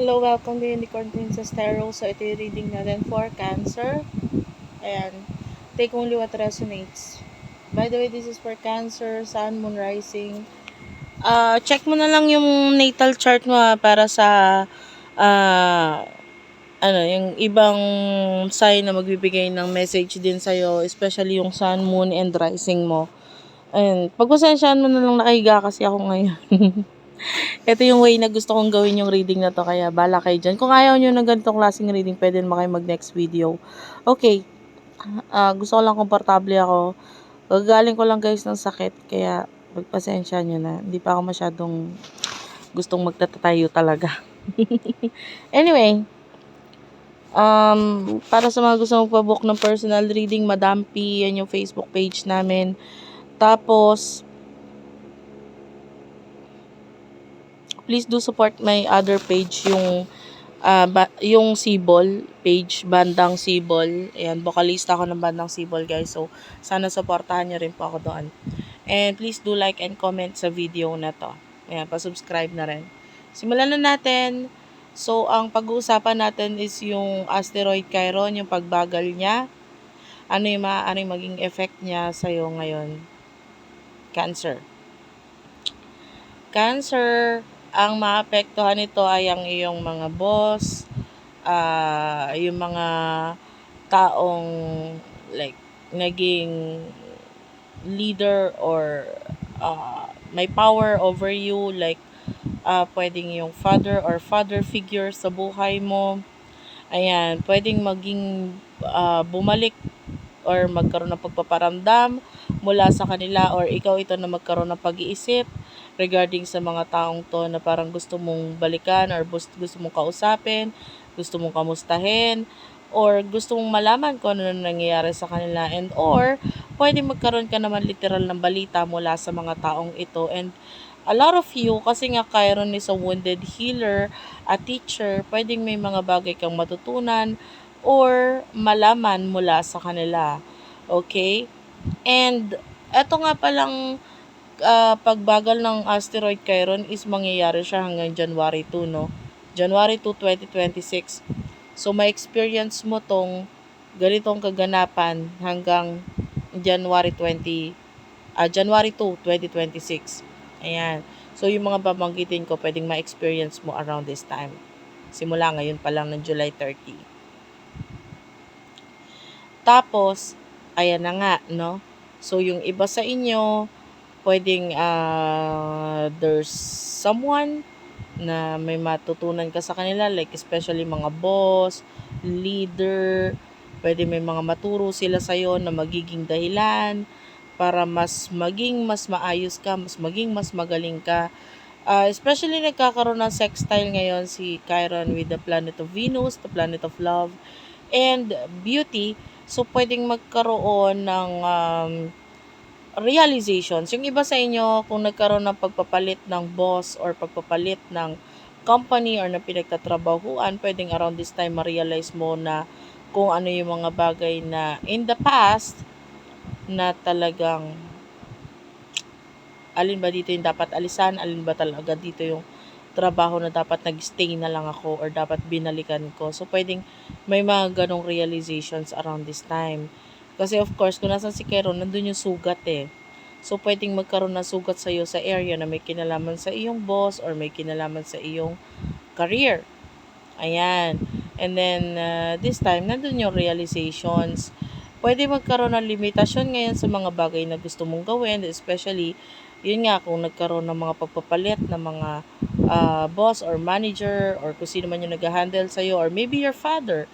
Hello, welcome to Unicorn Princess Tarot. So, ito yung reading natin for Cancer. Ayan. Take only what resonates. By the way, this is for Cancer, Sun, Moon, Rising. Uh, check mo na lang yung natal chart mo ah, para sa uh, ano, yung ibang sign na magbibigay ng message din sa'yo, especially yung Sun, Moon, and Rising mo. Ayan. Pagpasensyahan mo na lang nakahiga kasi ako ngayon. Ito yung way na gusto kong gawin yung reading na to, kaya bala kayo dyan. Kung ayaw nyo ng ganitong klaseng reading, pwede naman kayo mag next video. Okay, uh, gusto ko lang komportable ako. Gagaling ko lang guys ng sakit, kaya magpasensya nyo na. Hindi pa ako masyadong gustong magtatatayo talaga. anyway, um, para sa mga gusto magpabook ng personal reading, Madam P, yan yung Facebook page namin. Tapos, please do support my other page, yung uh, ba, yung Sibol page, Bandang Sibol. Ayan, vocalista ako ng Bandang Sibol, guys. So, sana supportahan niyo rin po ako doon. And please do like and comment sa video na to. Ayan, pa-subscribe na rin. Simulan na natin. So, ang pag-uusapan natin is yung asteroid Chiron, yung pagbagal niya. Ano yung maaaring maging effect niya sa'yo ngayon? Cancer. Cancer, ang maapektuhan nito ay ang iyong mga boss, uh, yung mga taong like naging leader or uh, may power over you like uh, pwedeng yung father or father figure sa buhay mo. Ayan, pwedeng maging uh, bumalik or magkaroon ng pagpaparamdam mula sa kanila or ikaw ito na magkaroon ng pag-iisip regarding sa mga taong to na parang gusto mong balikan or gusto mong kausapin, gusto mong kamustahin, or gusto mong malaman kung ano na nangyayari sa kanila and or pwede magkaroon ka naman literal ng balita mula sa mga taong ito and a lot of you kasi nga Chiron is a wounded healer, a teacher, pwedeng may mga bagay kang matutunan or malaman mula sa kanila. Okay? And eto nga palang uh, pagbagal ng asteroid Chiron is mangyayari siya hanggang January 2, no? January 2, 2026. So, may experience mo tong ganitong kaganapan hanggang January 20, uh, January 2, 2026. Ayan. So, yung mga babanggitin ko, pwedeng ma-experience mo around this time. Simula ngayon pa lang ng July 30. Tapos, ayan na nga, no? So, yung iba sa inyo, pwedeng uh, there's someone na may matutunan ka sa kanila like especially mga boss, leader, pwede may mga maturo sila sa iyo na magiging dahilan para mas maging mas maayos ka, mas maging mas magaling ka. Uh, especially nagkakaroon ng sextile ngayon si Chiron with the planet of Venus, the planet of love, and beauty. So, pwedeng magkaroon ng um, realizations. Yung iba sa inyo, kung nagkaroon ng pagpapalit ng boss or pagpapalit ng company or na pinagtatrabahuan, pwedeng around this time ma-realize mo na kung ano yung mga bagay na in the past na talagang alin ba dito yung dapat alisan, alin ba talaga dito yung trabaho na dapat nag-stay na lang ako or dapat binalikan ko. So, pwedeng may mga ganong realizations around this time. Kasi of course, kung nasan si Kero, nandun yung sugat eh. So, pwedeng magkaroon ng sugat sa iyo sa area na may kinalaman sa iyong boss or may kinalaman sa iyong career. Ayan. And then, uh, this time, nandun yung realizations. Pwede magkaroon ng limitasyon ngayon sa mga bagay na gusto mong gawin, especially, yun nga, kung nagkaroon ng mga pagpapalit ng mga uh, boss or manager or kung sino man yung nag-handle sa'yo or maybe your father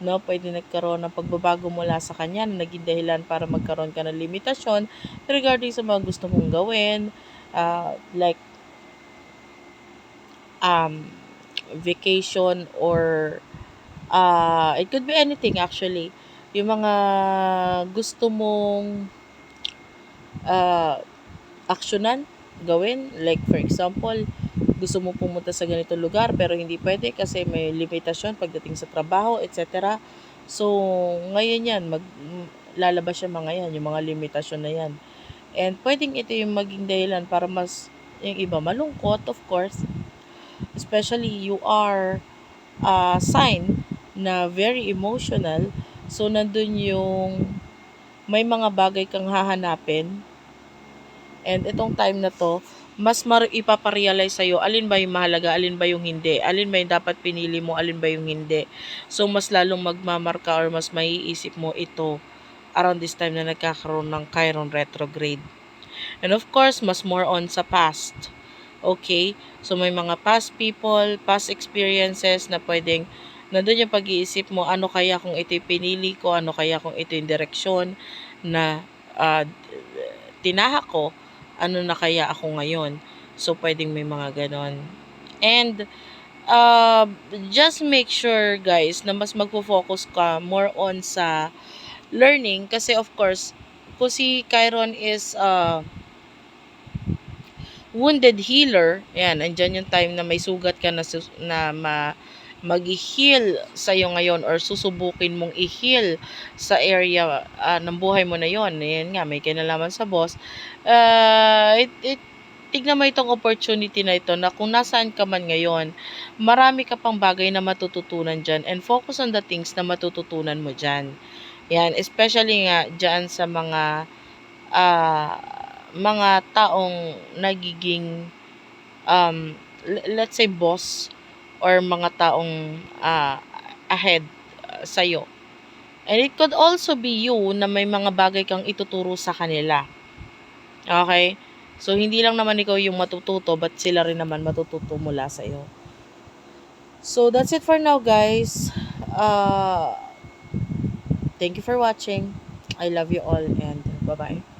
no pwede nagkaroon ng pagbabago mula sa kanya na naging dahilan para magkaroon ka ng limitasyon regarding sa mga gusto mong gawin. Uh, like um, vacation or uh, it could be anything actually. Yung mga gusto mong uh, aksyonan gawin like for example gusto mo pumunta sa ganitong lugar pero hindi pwede kasi may limitasyon pagdating sa trabaho, etc. So, ngayon yan, mag, lalabas siya mga yan, yung mga limitasyon na yan. And pwedeng ito yung maging dahilan para mas yung iba malungkot, of course. Especially you are ah, sign na very emotional. So, nandun yung may mga bagay kang hahanapin. And itong time na to, mas mar- ipaparealize sa'yo alin ba yung mahalaga, alin ba yung hindi, alin ba yung dapat pinili mo, alin ba yung hindi. So, mas lalong magmamarka or mas maiisip mo ito around this time na nagkakaroon ng Chiron retrograde. And of course, mas more on sa past. Okay? So, may mga past people, past experiences na pwedeng nandun yung pag-iisip mo, ano kaya kung ito yung pinili ko, ano kaya kung ito yung direksyon na ah, tinahak ko, ano na kaya ako ngayon. So, pwedeng may mga ganon. And, uh, just make sure, guys, na mas magpo-focus ka more on sa learning. Kasi, of course, kung si Chiron is uh, wounded healer, yan, andyan yung time na may sugat ka na, na ma, mag-heal sa'yo ngayon or susubukin mong i-heal sa area ah, ng buhay mo na yon. Yan nga, may kinalaman sa boss. Uh, it, it, tignan mo itong opportunity na ito na kung nasaan ka man ngayon, marami ka pang bagay na matututunan dyan and focus on the things na matututunan mo dyan. Yan, especially nga dyan sa mga ah, mga taong nagiging um, let's say boss or mga taong ah, ahead uh, sa'yo. And it could also be you na may mga bagay kang ituturo sa kanila. Okay? So, hindi lang naman ikaw yung matututo, but sila rin naman matututo mula sa iyo. So, that's it for now, guys. Uh, thank you for watching. I love you all and bye-bye.